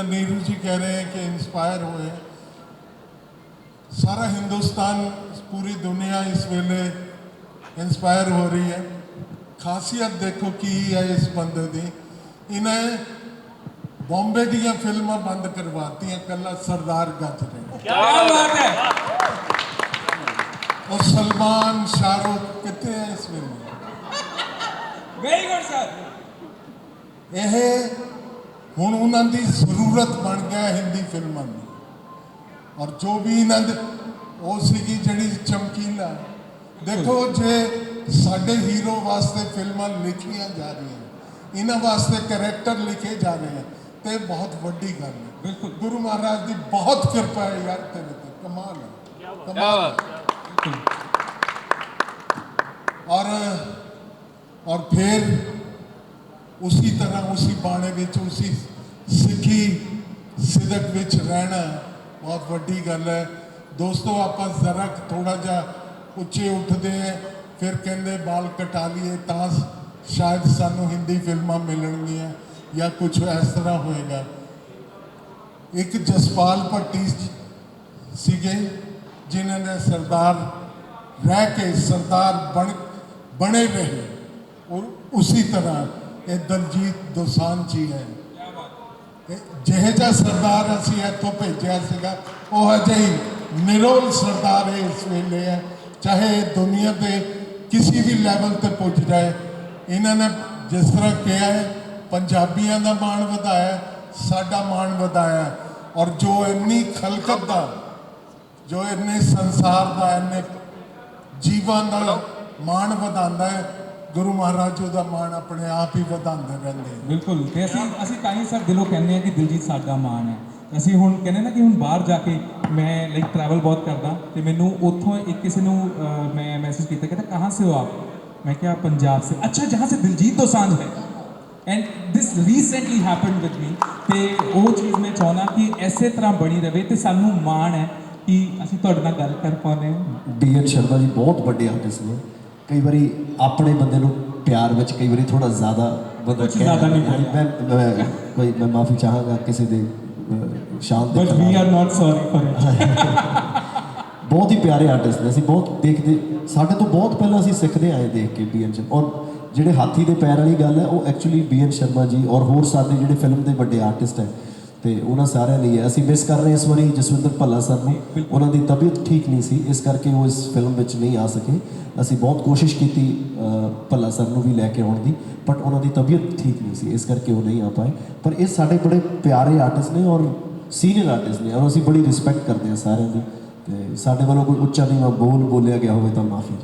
ਜਿੱਦਾਂ ਨੀਰੂ ਜੀ ਕਹਿ ਰਹੇ ਹੈ ਕਿ ਇਨਸਪਾਇਰ ਹੋਏ ਸਾਰਾ ਹਿੰਦੁਸਤਾਨ ਪੂਰੀ ਦੁਨੀਆ ਇਸ ਵੇਲੇ ਇਨਸਪਾਇਰ ਹੋ ਰਹੀ ਹੈ। ਖਾਸੀਅਤ ਦੇਖੋ ਕੀ ਹੈ ਇਸ ਬੰਦੇ ਦੀ। ਇਹਨੇ ਬੰਬੇ ਦੀਆਂ ਫਿਲਮਾਂ ਬੰਦ ਕਰਵਾਤੀਆਂ ਕੱਲਾ ਸਰਦਾਰ ਗੱਜ ਨੇ ਕੀ ਬਾਤ ਹੈ! ਔਰ ਸਲਮਾਨ ਸ਼ਾਹਰੁਖ ਕਿੱਥੇ ਹੈ ਇਸ ਵੇਲੇ? ਵੈਰੀ ਗੁੱਡ ਸਰ ਇਹ ਹੁਣ ਉਹਨਾਂ ਦੀ ਜ਼ਰੂਰਤ ਬਣ ਗਿਆ ਹਿੰਦੀ ਫਿਲਮਾਂ ਦੀ। ਔਰ ਜੋ ਵੀ ਇਹਨਾਂ ਦੇ ਉਹ ਸੀਗੀ ਜਿਹੜੀ ਚਮਕੀਲਾ। ਦੇਖੋ ਜੇ ਸਾਡੇ ਹੀਰੋ ਵਾਸਤੇ ਫਿਲਮਾਂ ਲਿਖੀਆਂ ਜਾ ਰਹੀਆਂ ਇਹਨਾਂ ਵਾਸਤੇ ਕੈਰੈਕਟਰ ਲਿਖੇ ਜਾ ਰਹੇ ਹਨ ਤੇ ਬਹੁਤ ਵੱਡੀ ਗੱਲ ਹੈ। ਬਿਲਕੁਲ। ਗੁਰੂ ਮਹਾਰਾਜ ਦੀ ਬਹੁਤ ਕਿਰਪਾ ਹੈ ਯਾਰ ਤੇਰੇ ਤੇ। ਕਮਾਲ ਹੈ। ਕਮਾਲ। ਔਰ ਔਰ ਫਿਰ ਉਸੇ ਤਰ੍ਹਾਂ ਉਸੇ ਬਾਣੇ ਵਿੱਚ, ਉਸੇ ਸਿੱਖੀ ਸਿਦਕ ਵਿੱਚ ਰਹਿਣਾ ਬਹੁਤ ਵੱਡੀ ਗੱਲ ਹੈ। ਦੋਸਤੋ, ਆਪਾਂ ਜ਼ਰਾ ਥੋੜਾ ਜਿਹਾ ਉੱਚੇ ਉੱਠਦੇ ਹੈ, ਫਿਰ ਕਹਿੰਦੇ ਬਾਲ ਕਟਾ ਲਈਏ ਤਾਂ ਸ਼ਾਇਦ ਸਾਨੂੰ ਹਿੰਦੀ ਫਿਲਮਾਂ ਮਿਲਣਗੀਆਂ ਜਾਂ ਕੁਝ ਇਸ ਤਰ੍ਹਾਂ ਹੋਏਗਾ। ਇੱਕ ਜਸਪਾਲ ਭੱਟੀ ਸੀਗੇ, ਜਿਨ੍ਹਾਂ ਨੇ ਸਰਦਾਰ ਰਹਿ ਕੇ ਸਰਦਾਰ ਬਣ, ਬਣੇ ਰਹੇ ਔਰ ਉਸੇ ਤਰ੍ਹਾਂ ਇਹ ਦਲਜੀਤ ਦੋਸਾਂਝ ਜੀ ਹੈ। ਤੇ ਜਿਹੇ ਜਿਹਾ ਸਰਦਾਰ ਅਸੀਂ ਇੱਥੋਂ ਭੇਜਿਆ ਸੀਗਾ, ਉਹ ਅਜੇ ਨਿਰੋਲ ਸਰਦਾਰ ਹੈ ਇਸ ਵੇਲੇ ਹੈ। ਚਾਹੇ ਇਹ ਦੁਨੀਆ ਦੇ ਕਿਸੇ ਵੀ ਲੈਵਲ ਤੇ ਪੁੱਜ ਜਾਏ, ਇਹਨਾਂ ਨੇ ਜਿਸ ਤਰ੍ਹਾਂ ਕਿਹਾ ਹੈ, ਪੰਜਾਬੀਆਂ ਦਾ ਮਾਣ ਵਧਾਇਆ, ਸਾਡਾ ਮਾਣ ਵਧਾਇਆ। ਔਰ ਜੋ ਇੰਨੀ ਖਲਕਤ ਦਾ, ਜੋ ਇੰਨੇ ਸੰਸਾਰ ਦਾ, ਇੰਨੇ ਜੀਵਾਂ ਦਾ ਮਾਣ ਵਧਾਉਂਦਾ ਹੈ ਗੁਰੂ ਮਹਾਰਾਜ ਜੀ ਦਾ ਮਾਣ ਆਪਣੇ ਆਪ ਹੀ ਵਧਾਉਂਦੇ ਰਹਿੰਦੇ ਬਿਲਕੁਲ ਤੇ ਅਸੀਂ ਅਸੀਂ ਤਾਂ ਹੀ ਸਰ ਦਿਲੋਂ ਕਹਿੰਦੇ ਆ ਕਿ ਦਿਲਜੀਤ ਸਾਡਾ ਮਾਣ ਹੈ। ਅਸੀਂ ਹੁਣ ਕਹਿੰਦੇ ਨਾ ਕਿ ਹੁਣ ਬਾਹਰ ਜਾ ਕੇ ਮੈਂ ਲਾਈਕ ਟਰੈਵਲ ਬਹੁਤ ਕਰਦਾ ਤੇ ਮੈਨੂੰ ਉੱਥੋਂ ਇੱਕ ਕਿਸੇ ਨੂੰ ਮੈਂ ਮੈਸੇਜ ਕੀਤਾ ਕਹਿੰਦਾ ਕਹਾਂ ਸੇ ਹੋ ਆਪ? ਮੈਂ ਕਿਹਾ ਪੰਜਾਬ ਸੇ। ਅੱਛਾ ਜਹਾਂ ਸੇ ਦਿਲਜੀਤ ਦੋਸਾਂਝ ਹੈ। And this recently happened with me ਤੇ ਉਹ ਚੀਜ਼ ਮੈਂ ਚਾਹੁੰਦਾ ਕਿ ਐਸੇ ਤਰ੍ਹਾਂ ਬਣੀ ਰਵੇ ਤੇ ਸਾਨੂੰ ਮਾਣ ਹੈ ਕਿ ਅਸੀਂ ਤੁਹਾਡੇ ਨਾਲ ਗੱਲ ਕਰ ਪਾਉਂਦੇ ਹਾਂ। ਡੀਐਨ ਸ਼ਰਮਾ ਜੀ ਬਹੁਤ ਵੱਡੇ ਆਰਟਿਸਟ ਨੇ। ਕਈ ਵਾਰੀ ਆਪਣੇ ਬੰਦੇ ਨੂੰ ਪਿਆਰ ਵਿੱਚ ਕਈ ਵਾਰੀ ਥੋੜਾ ਜ਼ਿਆਦਾ ਬੰਦਾ ਕਹਿ ਜ਼ਿਆਦਾ ਨਹੀਂ। ਬੋਲਿਆ। ਮੈਂ ਕੋਈ ਮੈਂ ਮਾਫੀ ਚਾਹਾਂਗਾ ਕਿਸੇ ਦੇ ਸ਼ਾਨ ਦੇ but we. Are not sorry for ਬਹੁਤ ਹੀ ਪਿਆਰੇ ਆਰਟਿਸਟ ਨੇ ਅਸੀਂ ਬਹੁਤ ਦੇਖਦੇ ਸਾਡੇ ਤੋਂ ਬਹੁਤ ਪਹਿਲਾਂ ਅਸੀਂ ਸਿੱਖਦੇ ਆਏ ਦੇਖ ਕੇ ਬੀਐਨ ਸ਼ਰਮਾ ਔਰ ਜਿਹੜੇ ਹਾਥੀ ਦੇ ਪੈਰ ਵਾਲੀ ਗੱਲ ਹੈ ਉਹ ਐਕਚੁਅਲੀ ਬੀਐਨ ਸ਼ਰਮਾ ਜੀ ਔਰ ਹੋਰ ਸਾਡੇ ਜਿਹੜੇ ਫਿਲਮ ਦੇ ਵੱਡੇ ਆਰਟਿਸਟ ਹੈ ਤੇ ਉਹਨਾਂ ਸਾਰਿਆਂ ਲਈ ਅਸੀਂ ਮਿਸ ਕਰ ਰਹੇ ਹਾਂ ਇਸ ਵਾਰੀ ਜਸਵਿੰਦਰ ਭੱਲਾ ਸਰ ਨੂੰ। ਉਹਨਾਂ ਦੀ ਤਬੀਅਤ ਠੀਕ ਨਹੀਂ ਸੀ ਇਸ ਕਰਕੇ ਉਹ ਇਸ ਫਿਲਮ ਵਿੱਚ ਨਹੀਂ ਆ ਸਕੇ। ਅਸੀਂ ਬਹੁਤ ਕੋਸ਼ਿਸ਼ ਕੀਤੀ ਭੱਲਾ ਸਰ ਨੂੰ ਵੀ ਲੈ ਕੇ ਆਉਣ ਦੀ ਬਟ ਉਹਨਾਂ ਦੀ ਤਬੀਅਤ ਠੀਕ ਨਹੀਂ ਸੀ ਇਸ ਕਰਕੇ ਉਹ ਨਹੀਂ ਆ ਪਾਏ। ਪਰ ਇਹ ਸਾਡੇ ਬੜੇ ਪਿਆਰੇ ਆਰਟਿਸਟ ਨੇ ਔਰ ਸੀਨੀਅਰ ਆਰਟਿਸਟ ਨੇ ਔਰ ਅਸੀਂ ਬੜੀ ਰਿਸਪੈਕਟ ਕਰਦੇ ਹਾਂ ਸਾਰਿਆਂ ਦੀ। ਤੇ ਸਾਡੇ ਵੱਲੋਂ ਕੋਈ ਉੱਚਾ ਨਹੀਂ ਬੋਲ ਬੋਲਿਆ ਗਿਆ ਹੋਵੇ ਤਾਂ ਮਾਫੀ